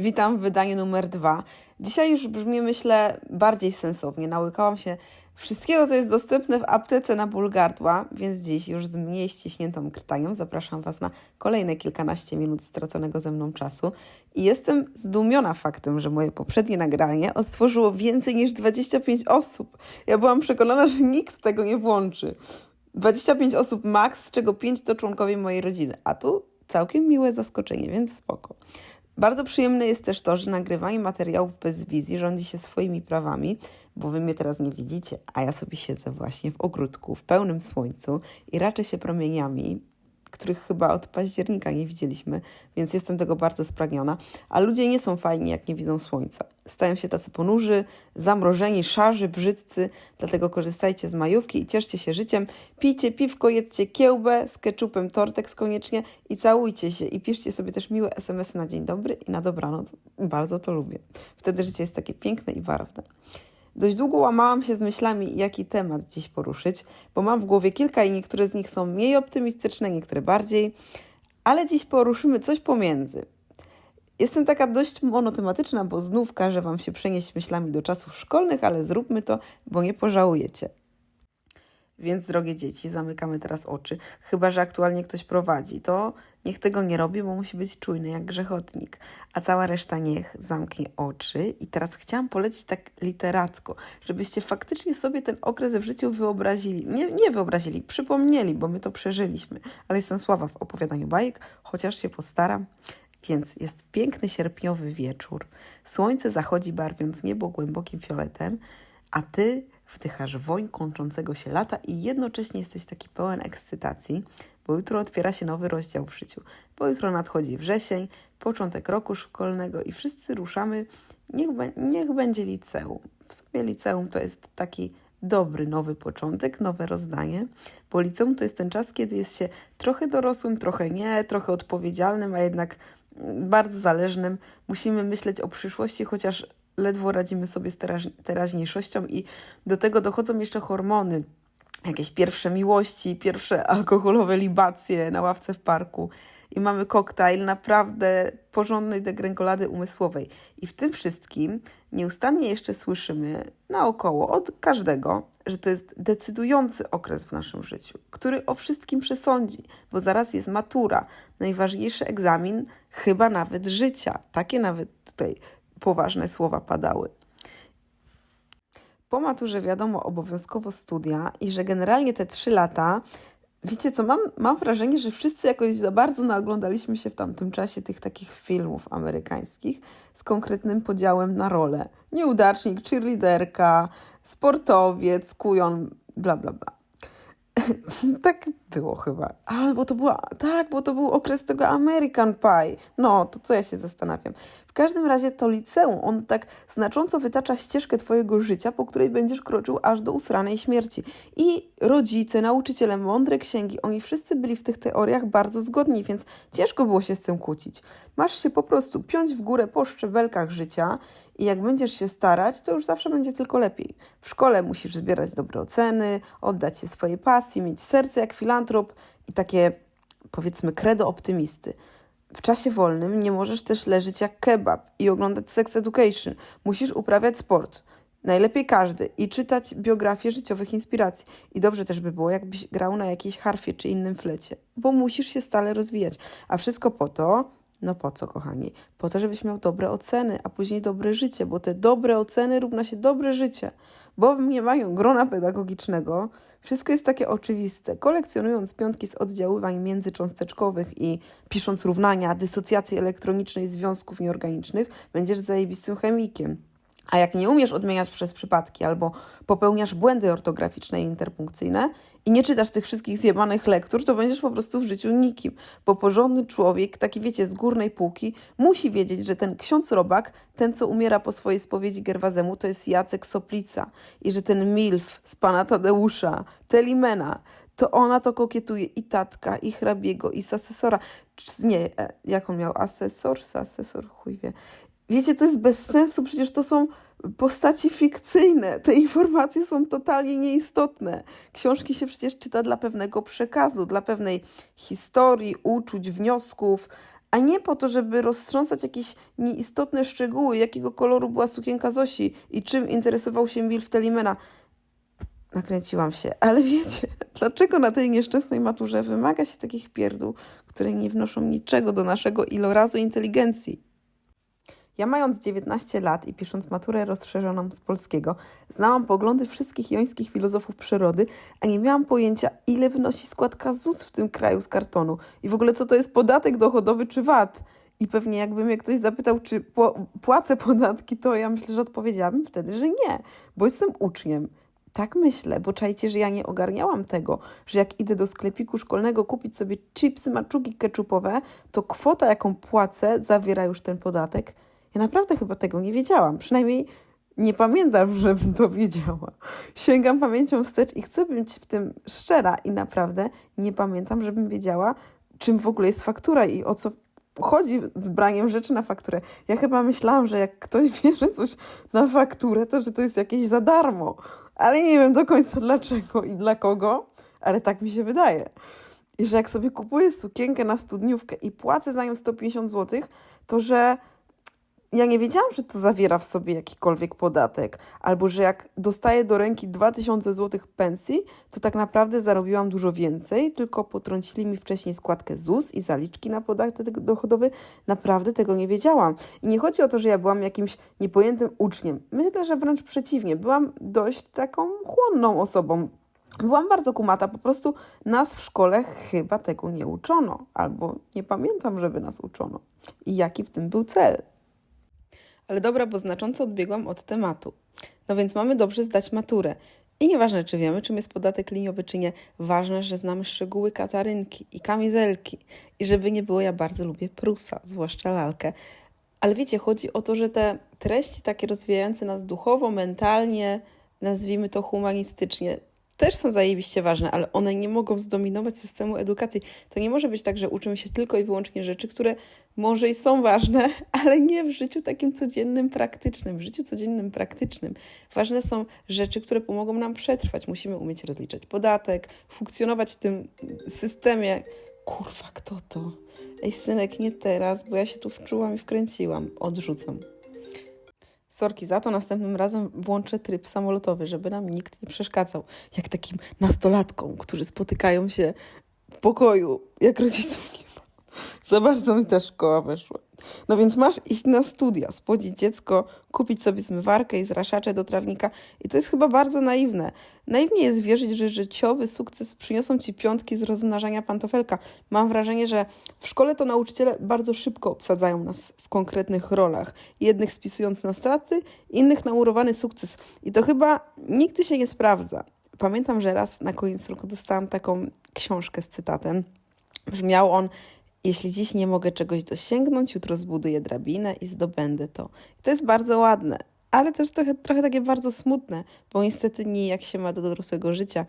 Witam w wydaniu numer dwa. Dzisiaj już brzmi, myślę, bardziej sensownie. Nałykałam się wszystkiego, co jest dostępne w aptece na ból gardła, więc dziś już z mniej ściśniętą krtanią zapraszam Was na kolejne kilkanaście minut straconego ze mną czasu. I jestem zdumiona faktem, że moje poprzednie nagranie odtworzyło więcej niż 25 osób. Ja byłam przekonana, że nikt tego nie włączy. 25 osób max, z czego 5 to członkowie mojej rodziny. A tu całkiem miłe zaskoczenie, więc spoko. Bardzo przyjemne jest też to, że nagrywanie materiałów bez wizji rządzi się swoimi prawami, bo wy mnie teraz nie widzicie, a ja sobie siedzę właśnie w ogródku, w pełnym słońcu i raczę się promieniami, których chyba od października nie widzieliśmy, więc jestem tego bardzo spragniona. A ludzie nie są fajni, jak nie widzą słońca. Stają się tacy ponurzy, zamrożeni, szarzy, brzydcy, dlatego korzystajcie z majówki i cieszcie się życiem. Pijcie piwko, jedzcie kiełbę z keczupem, tortek koniecznie i całujcie się. I piszcie sobie też miłe SMS na dzień dobry i na dobranoc. Bardzo to lubię. Wtedy życie jest takie piękne i barwne. Dość długo łamałam się z myślami, jaki temat dziś poruszyć, bo mam w głowie kilka i niektóre z nich są mniej optymistyczne, niektóre bardziej, ale dziś poruszymy coś pomiędzy. Jestem taka dość monotematyczna, bo znów każę Wam się przenieść myślami do czasów szkolnych, ale zróbmy to, bo nie pożałujecie. Więc, drogie dzieci, zamykamy teraz oczy. Chyba, że aktualnie ktoś prowadzi, to niech tego nie robi, bo musi być czujny jak grzechotnik. A cała reszta niech zamknie oczy. I teraz chciałam polecić tak literacko, żebyście faktycznie sobie ten okres w życiu wyobrazili. Nie, nie wyobrazili, przypomnieli, bo my to przeżyliśmy. Ale jestem słaba w opowiadaniu bajek, chociaż się postaram. Więc jest piękny sierpniowy wieczór. Słońce zachodzi barwiąc niebo głębokim fioletem, a ty wdychasz woń kończącego się lata i jednocześnie jesteś taki pełen ekscytacji, bo jutro otwiera się nowy rozdział w życiu. Bo jutro nadchodzi wrzesień, początek roku szkolnego i wszyscy ruszamy. Niech, niech będzie liceum. W sumie liceum to jest taki dobry nowy początek, nowe rozdanie, bo liceum to jest ten czas, kiedy jest się trochę dorosłym, trochę nie, trochę odpowiedzialnym, a jednak mm, bardzo zależnym. Musimy myśleć o przyszłości, chociaż ledwo radzimy sobie z teraź- teraźniejszością i do tego dochodzą jeszcze hormony, jakieś pierwsze miłości, pierwsze alkoholowe libacje na ławce w parku i mamy koktajl naprawdę porządnej degrengolady umysłowej. I w tym wszystkim nieustannie jeszcze słyszymy naokoło od każdego, że to jest decydujący okres w naszym życiu, który o wszystkim przesądzi, bo zaraz jest matura, najważniejszy egzamin, chyba nawet życia. Takie nawet tutaj poważne słowa padały. Po maturze wiadomo obowiązkowo studia i że generalnie te trzy lata, wiecie co, mam, mam wrażenie, że wszyscy jakoś za bardzo naoglądaliśmy się w tamtym czasie tych takich filmów amerykańskich z konkretnym podziałem na role. Nieudacznik, cheerleaderka, sportowiec, kujon, bla bla bla. tak było chyba. Albo to była, tak, bo to był okres tego American Pie. No, to co ja się zastanawiam. Każdym razie to liceum, on tak znacząco wytacza ścieżkę twojego życia, po której będziesz kroczył aż do usranej śmierci. I rodzice, nauczyciele, mądre księgi, oni wszyscy byli w tych teoriach bardzo zgodni, więc ciężko było się z tym kłócić. Masz się po prostu piąć w górę po szczebelkach życia i jak będziesz się starać, to już zawsze będzie tylko lepiej. W szkole musisz zbierać dobre oceny, oddać się swojej pasji, mieć serce jak filantrop i takie, powiedzmy, credo optymisty. W czasie wolnym nie możesz też leżeć jak kebab i oglądać sex education. Musisz uprawiać sport. Najlepiej każdy i czytać biografie życiowych inspiracji. I dobrze też by było, jakbyś grał na jakiejś harfie czy innym flecie, bo musisz się stale rozwijać. A wszystko po to, no po co, kochani? Po to, żebyś miał dobre oceny, a później dobre życie, bo te dobre oceny równa się dobre życie. Bo w mniemaniu grona pedagogicznego wszystko jest takie oczywiste. Kolekcjonując piątki z oddziaływań międzycząsteczkowych i pisząc równania dysocjacji elektronicznej związków nieorganicznych, będziesz zajebistym chemikiem. A jak nie umiesz odmieniać przez przypadki albo popełniasz błędy ortograficzne i interpunkcyjne i nie czytasz tych wszystkich zjebanych lektur, to będziesz po prostu w życiu nikim. Bo porządny człowiek, taki wiecie, z górnej półki, musi wiedzieć, że ten ksiądz Robak, ten co umiera po swojej spowiedzi Gerwazemu, to jest Jacek Soplica. I że ten milf z pana Tadeusza, Telimena, to ona to kokietuje i tatka, i hrabiego, i asesora. Nie, e, jak on miał? Asesor, asesor, chuj wie. Wiecie, to jest bez sensu, przecież to są postaci fikcyjne. Te informacje są totalnie nieistotne. Książki się przecież czyta dla pewnego przekazu, dla pewnej historii, uczuć, wniosków, a nie po to, żeby roztrząsać jakieś nieistotne szczegóły, jakiego koloru była sukienka Zosi i czym interesował się Bill Telimena. Nakręciłam się, ale wiecie, dlaczego na tej nieszczęsnej maturze wymaga się takich pierdół, które nie wnoszą niczego do naszego ilorazu inteligencji? Ja mając 19 lat i pisząc maturę rozszerzoną z polskiego, znałam poglądy wszystkich jońskich filozofów przyrody, a nie miałam pojęcia, ile wynosi składka ZUS w tym kraju z kartonu i w ogóle co to jest podatek dochodowy czy VAT. I pewnie jakby mnie ktoś zapytał, czy pł- płacę podatki, to ja myślę, że odpowiedziałabym wtedy, że nie, bo jestem uczniem. Tak myślę, bo czajcie, że ja nie ogarniałam tego, że jak idę do sklepiku szkolnego kupić sobie chipsy, maczugi ketchupowe, to kwota, jaką płacę, zawiera już ten podatek. Ja naprawdę chyba tego nie wiedziałam. Przynajmniej nie pamiętam, żebym to wiedziała. Sięgam pamięcią wstecz i chcę być w tym szczera i naprawdę nie pamiętam, żebym wiedziała, czym w ogóle jest faktura i o co chodzi z braniem rzeczy na fakturę. Ja chyba myślałam, że jak ktoś bierze coś na fakturę, to że to jest jakieś za darmo. Ale nie wiem do końca dlaczego i dla kogo, ale tak mi się wydaje. I że jak sobie kupuję sukienkę na studniówkę i płacę za nią 150 zł, to że ja nie wiedziałam, że to zawiera w sobie jakikolwiek podatek, albo że jak dostaję do ręki 2000 zł pensji, to tak naprawdę zarobiłam dużo więcej, tylko potrącili mi wcześniej składkę ZUS i zaliczki na podatek dochodowy. Naprawdę tego nie wiedziałam. I nie chodzi o to, że ja byłam jakimś niepojętym uczniem. Myślę, że wręcz przeciwnie. Byłam dość taką chłonną osobą. Byłam bardzo kumata, po prostu nas w szkole chyba tego nie uczono, albo nie pamiętam, żeby nas uczono. I jaki w tym był cel? Ale dobra, bo znacząco odbiegłam od tematu. No więc mamy dobrze zdać maturę. I nieważne, czy wiemy, czym jest podatek liniowy, czy nie, ważne, że znamy szczegóły katarynki i kamizelki. I żeby nie było, ja bardzo lubię prusa, zwłaszcza lalkę. Ale wiecie, chodzi o to, że te treści takie rozwijające nas duchowo, mentalnie, nazwijmy to humanistycznie, też są zajebiście ważne, ale one nie mogą zdominować systemu edukacji. To nie może być tak, że uczymy się tylko i wyłącznie rzeczy, które może i są ważne, ale nie w życiu takim codziennym, praktycznym. W życiu codziennym, praktycznym ważne są rzeczy, które pomogą nam przetrwać. Musimy umieć rozliczać podatek, funkcjonować w tym systemie. Kurwa, kto to? Ej, synek, nie teraz, bo ja się tu wczułam i wkręciłam. Odrzucam. Sorki za to, następnym razem włączę tryb samolotowy, żeby nam nikt nie przeszkadzał. Jak takim nastolatkom, którzy spotykają się w pokoju, jak rodziców nie ma. Za bardzo mi ta szkoła weszła. No więc masz iść na studia, spłodzić dziecko, kupić sobie zmywarkę i zraszacze do trawnika. I to jest chyba bardzo naiwne. Naiwnie jest wierzyć, że życiowy sukces przyniosą ci piątki z rozmnażania pantofelka. Mam wrażenie, że w szkole to nauczyciele bardzo szybko obsadzają nas w konkretnych rolach. Jednych spisując na straty, innych na murowany sukces. I to chyba nigdy się nie sprawdza. Pamiętam, że raz na koniec roku dostałam taką książkę z cytatem. Brzmiał on jeśli dziś nie mogę czegoś dosięgnąć, jutro zbuduję drabinę i zdobędę to. To jest bardzo ładne, ale też trochę, trochę takie bardzo smutne, bo niestety nijak się ma do dorosłego życia.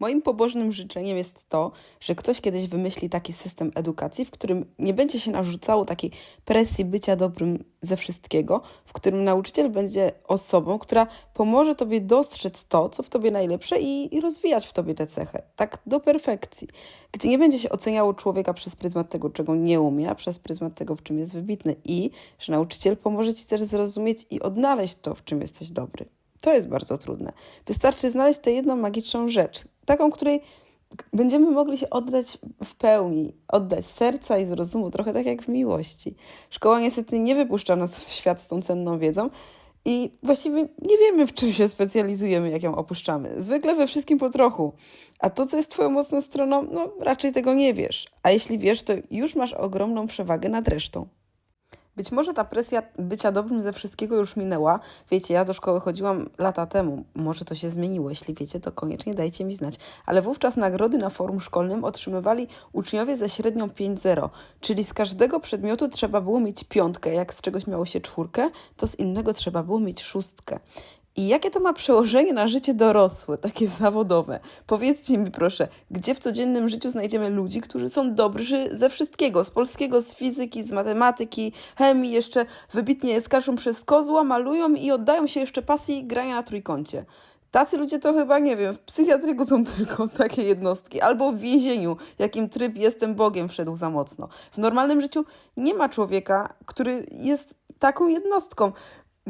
Moim pobożnym życzeniem jest to, że ktoś kiedyś wymyśli taki system edukacji, w którym nie będzie się narzucało takiej presji bycia dobrym ze wszystkiego, w którym nauczyciel będzie osobą, która pomoże tobie dostrzec to, co w tobie najlepsze i, i rozwijać w tobie tę cechę, tak do perfekcji. Gdzie nie będzie się oceniało człowieka przez pryzmat tego, czego nie umie, a przez pryzmat tego, w czym jest wybitny i że nauczyciel pomoże ci też zrozumieć i odnaleźć to, w czym jesteś dobry. To jest bardzo trudne. Wystarczy znaleźć tę jedną magiczną rzecz, taką, której będziemy mogli się oddać w pełni, oddać serca i z rozumu, trochę tak jak w miłości. Szkoła niestety nie wypuszcza nas w świat z tą cenną wiedzą i właściwie nie wiemy, w czym się specjalizujemy, jak ją opuszczamy. Zwykle we wszystkim po trochu. A to, co jest Twoją mocną stroną, no raczej tego nie wiesz. A jeśli wiesz, to już masz ogromną przewagę nad resztą. Być może ta presja bycia dobrym ze wszystkiego już minęła. Wiecie, ja do szkoły chodziłam lata temu. Może to się zmieniło. Jeśli wiecie, to koniecznie dajcie mi znać. Ale wówczas nagrody na forum szkolnym otrzymywali uczniowie ze średnią 5-0. Czyli z każdego przedmiotu trzeba było mieć piątkę. Jak z czegoś miało się czwórkę, to z innego trzeba było mieć szóstkę. I jakie to ma przełożenie na życie dorosłe, takie zawodowe? Powiedzcie mi proszę, gdzie w codziennym życiu znajdziemy ludzi, którzy są dobrzy ze wszystkiego, z polskiego, z fizyki, z matematyki, chemii, jeszcze wybitnie skaczą przez kozła, malują i oddają się jeszcze pasji grania na trójkącie. Tacy ludzie to chyba, nie wiem, w psychiatryku są tylko takie jednostki, albo w więzieniu, jakim tryb jestem Bogiem wszedł za mocno. W normalnym życiu nie ma człowieka, który jest taką jednostką.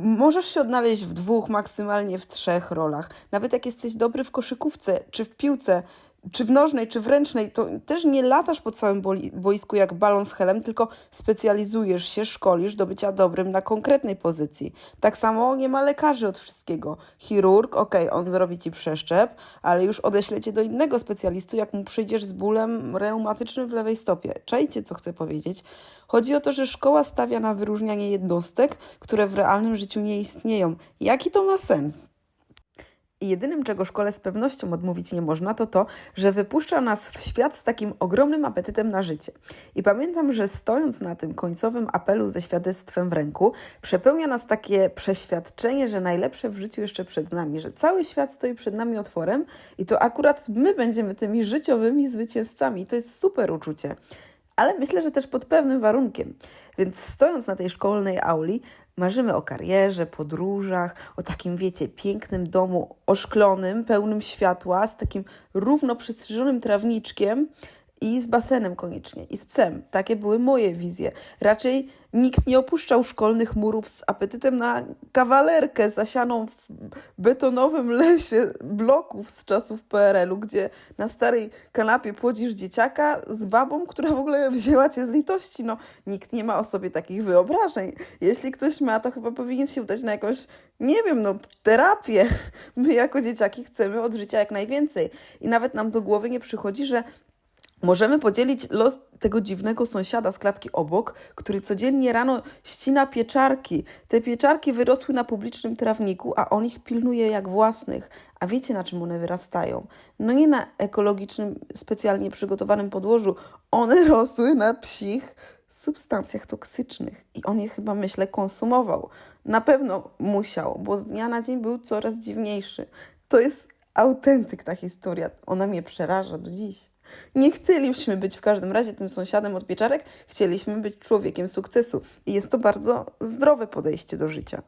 Możesz się odnaleźć w dwóch, maksymalnie w trzech rolach. Nawet jak jesteś dobry w koszykówce czy w piłce, czy w nożnej, czy w ręcznej, to też nie latasz po całym boisku jak balon z helem, tylko specjalizujesz się, szkolisz do bycia dobrym na konkretnej pozycji. Tak samo nie ma lekarzy od wszystkiego. Chirurg, okej, okay, on zrobi ci przeszczep, ale już odeśle cię do innego specjalisty, jak mu przyjdziesz z bólem reumatycznym w lewej stopie. Czajcie, co chcę powiedzieć? Chodzi o to, że szkoła stawia na wyróżnianie jednostek, które w realnym życiu nie istnieją. Jaki to ma sens? I jedynym, czego szkole z pewnością odmówić nie można, to to, że wypuszcza nas w świat z takim ogromnym apetytem na życie. I pamiętam, że stojąc na tym końcowym apelu ze świadectwem w ręku, przepełnia nas takie przeświadczenie, że najlepsze w życiu jeszcze przed nami, że cały świat stoi przed nami otworem i to akurat my będziemy tymi życiowymi zwycięzcami. To jest super uczucie ale myślę, że też pod pewnym warunkiem. Więc stojąc na tej szkolnej auli, marzymy o karierze, podróżach, o takim, wiecie, pięknym domu oszklonym, pełnym światła, z takim równo przystrzyżonym trawniczkiem, i z basenem koniecznie, i z psem. Takie były moje wizje. Raczej nikt nie opuszczał szkolnych murów z apetytem na kawalerkę zasianą w betonowym lesie bloków z czasów PRL-u, gdzie na starej kanapie płodzisz dzieciaka z babą, która w ogóle wzięła cię z litości. No, nikt nie ma o sobie takich wyobrażeń. Jeśli ktoś ma, to chyba powinien się udać na jakąś, nie wiem, no, terapię. My jako dzieciaki chcemy od życia jak najwięcej. I nawet nam do głowy nie przychodzi, że Możemy podzielić los tego dziwnego sąsiada z klatki obok, który codziennie rano ścina pieczarki. Te pieczarki wyrosły na publicznym trawniku, a on ich pilnuje jak własnych. A wiecie na czym one wyrastają? No nie na ekologicznym, specjalnie przygotowanym podłożu. One rosły na psich substancjach toksycznych i on je chyba, myślę, konsumował. Na pewno musiał, bo z dnia na dzień był coraz dziwniejszy. To jest autentyk ta historia. Ona mnie przeraża do dziś. Nie chcieliśmy być w każdym razie tym sąsiadem od pieczarek, chcieliśmy być człowiekiem sukcesu. I jest to bardzo zdrowe podejście do życia.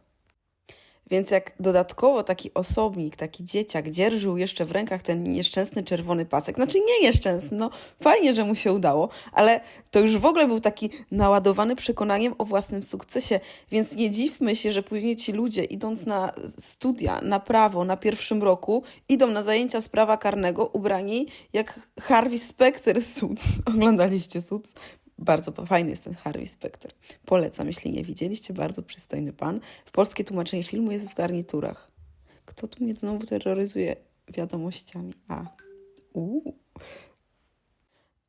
Więc jak dodatkowo taki osobnik, taki dzieciak dzierżył jeszcze w rękach ten nieszczęsny czerwony pasek, znaczy nie nieszczęsny, no fajnie, że mu się udało, ale to już w ogóle był taki naładowany przekonaniem o własnym sukcesie, więc nie dziwmy się, że później ci ludzie idąc na studia, na prawo, na pierwszym roku, idą na zajęcia z prawa karnego ubrani jak Harvey Specter Suits. Oglądaliście Suits? Bardzo fajny jest ten Harvey Specter. Polecam, jeśli nie widzieliście, bardzo przystojny pan. W polskie tłumaczenie filmu jest w garniturach. Kto tu mnie znowu terroryzuje wiadomościami? A, uuu.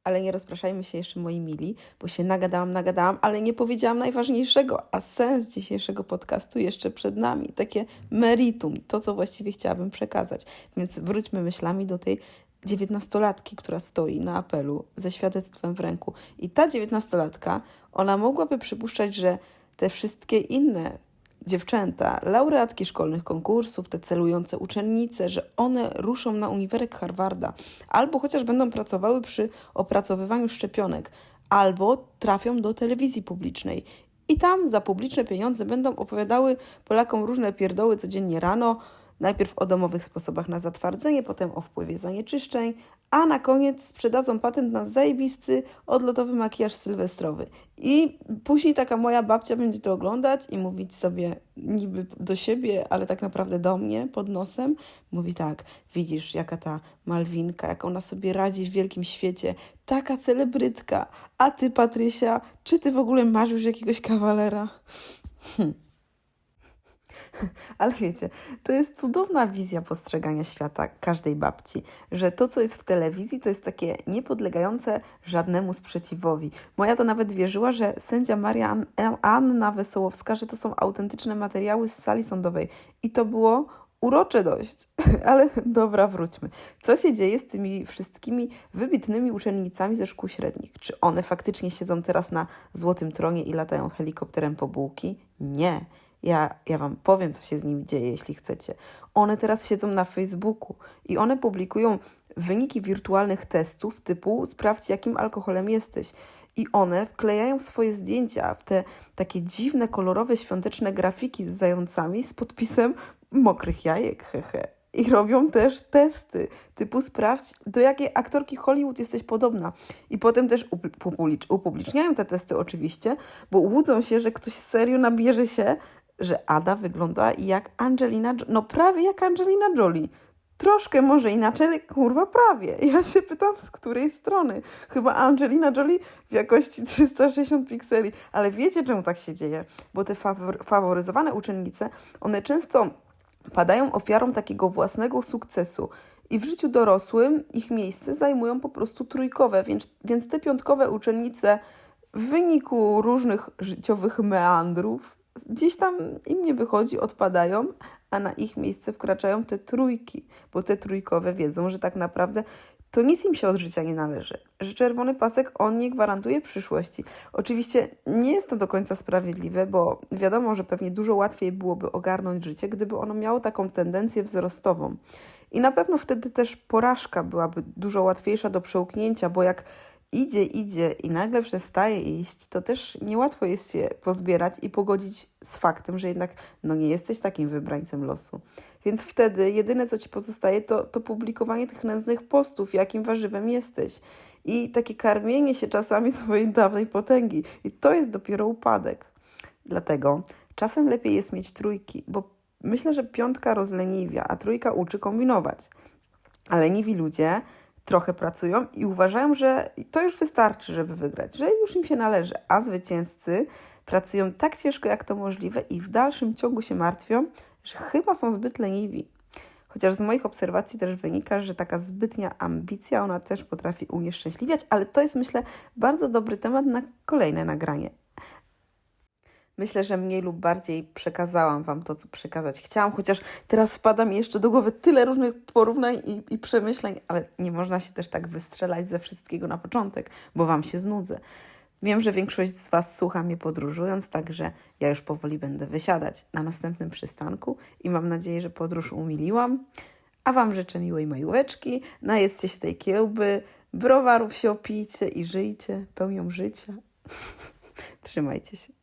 Ale nie rozpraszajmy się jeszcze, moi mili, bo się nagadałam, nagadałam, ale nie powiedziałam najważniejszego, a sens dzisiejszego podcastu jeszcze przed nami. Takie meritum, to co właściwie chciałabym przekazać. Więc wróćmy myślami do tej dziewiętnastolatki, która stoi na apelu ze świadectwem w ręku. I ta dziewiętnastolatka, ona mogłaby przypuszczać, że te wszystkie inne dziewczęta, laureatki szkolnych konkursów, te celujące uczennice, że one ruszą na uniwersytet Harvarda, albo chociaż będą pracowały przy opracowywaniu szczepionek, albo trafią do telewizji publicznej. I tam za publiczne pieniądze będą opowiadały Polakom różne pierdoły codziennie rano, Najpierw o domowych sposobach na zatwardzenie, potem o wpływie zanieczyszczeń, a na koniec sprzedadzą patent na zajebisty, odlotowy makijaż sylwestrowy. I później taka moja babcia będzie to oglądać i mówić sobie niby do siebie, ale tak naprawdę do mnie pod nosem. Mówi tak, widzisz jaka ta Malwinka, jak ona sobie radzi w wielkim świecie, taka celebrytka. A ty, Patrysia, czy ty w ogóle masz już jakiegoś kawalera? Hm. Ale wiecie, to jest cudowna wizja postrzegania świata każdej babci, że to, co jest w telewizji, to jest takie niepodlegające żadnemu sprzeciwowi. Moja to nawet wierzyła, że sędzia Maria Anna Wesołowska, że to są autentyczne materiały z sali sądowej. I to było urocze dość. Ale dobra, wróćmy. Co się dzieje z tymi wszystkimi wybitnymi uczennicami ze szkół średnich? Czy one faktycznie siedzą teraz na złotym tronie i latają helikopterem po bułki? Nie. Ja, ja Wam powiem, co się z nimi dzieje, jeśli chcecie. One teraz siedzą na Facebooku i one publikują wyniki wirtualnych testów typu sprawdź, jakim alkoholem jesteś. I one wklejają swoje zdjęcia w te takie dziwne, kolorowe, świąteczne grafiki z zającami z podpisem mokrych jajek, hehe. i robią też testy, typu sprawdź, do jakiej aktorki Hollywood jesteś podobna. I potem też upu- upublicz- upubliczniają te testy oczywiście, bo łudzą się, że ktoś serio nabierze się, że Ada wygląda jak Angelina, no prawie jak Angelina Jolie. Troszkę może inaczej, kurwa prawie. Ja się pytam, z której strony. Chyba Angelina Jolie w jakości 360 pikseli. Ale wiecie, czemu tak się dzieje? Bo te fawor- faworyzowane uczennice, one często padają ofiarą takiego własnego sukcesu. I w życiu dorosłym ich miejsce zajmują po prostu trójkowe, więc, więc te piątkowe uczennice w wyniku różnych życiowych meandrów gdzieś tam im nie wychodzi, odpadają, a na ich miejsce wkraczają te trójki, bo te trójkowe wiedzą, że tak naprawdę to nic im się od życia nie należy. Że czerwony pasek on nie gwarantuje przyszłości. Oczywiście nie jest to do końca sprawiedliwe, bo wiadomo, że pewnie dużo łatwiej byłoby ogarnąć życie, gdyby ono miało taką tendencję wzrostową. I na pewno wtedy też porażka byłaby dużo łatwiejsza do przełknięcia, bo jak idzie, idzie i nagle przestaje iść, to też niełatwo jest się pozbierać i pogodzić z faktem, że jednak no nie jesteś takim wybrańcem losu. Więc wtedy jedyne, co ci pozostaje, to, to publikowanie tych nędznych postów, jakim warzywem jesteś. I takie karmienie się czasami swojej dawnej potęgi. I to jest dopiero upadek. Dlatego czasem lepiej jest mieć trójki, bo myślę, że piątka rozleniwia, a trójka uczy kombinować. A leniwi ludzie trochę pracują i uważają, że to już wystarczy, żeby wygrać, że już im się należy, a zwycięzcy pracują tak ciężko, jak to możliwe i w dalszym ciągu się martwią, że chyba są zbyt leniwi. Chociaż z moich obserwacji też wynika, że taka zbytnia ambicja, ona też potrafi unieszczęśliwiać, ale to jest myślę bardzo dobry temat na kolejne nagranie. Myślę, że mniej lub bardziej przekazałam Wam to, co przekazać chciałam, chociaż teraz wpada mi jeszcze do głowy tyle różnych porównań i, i przemyśleń, ale nie można się też tak wystrzelać ze wszystkiego na początek, bo Wam się znudzę. Wiem, że większość z Was słucha mnie podróżując, także ja już powoli będę wysiadać na następnym przystanku i mam nadzieję, że podróż umiliłam. A Wam życzę miłej majóweczki, najedzcie się tej kiełby, browarów się opijcie i żyjcie pełnią życia. Trzymajcie się.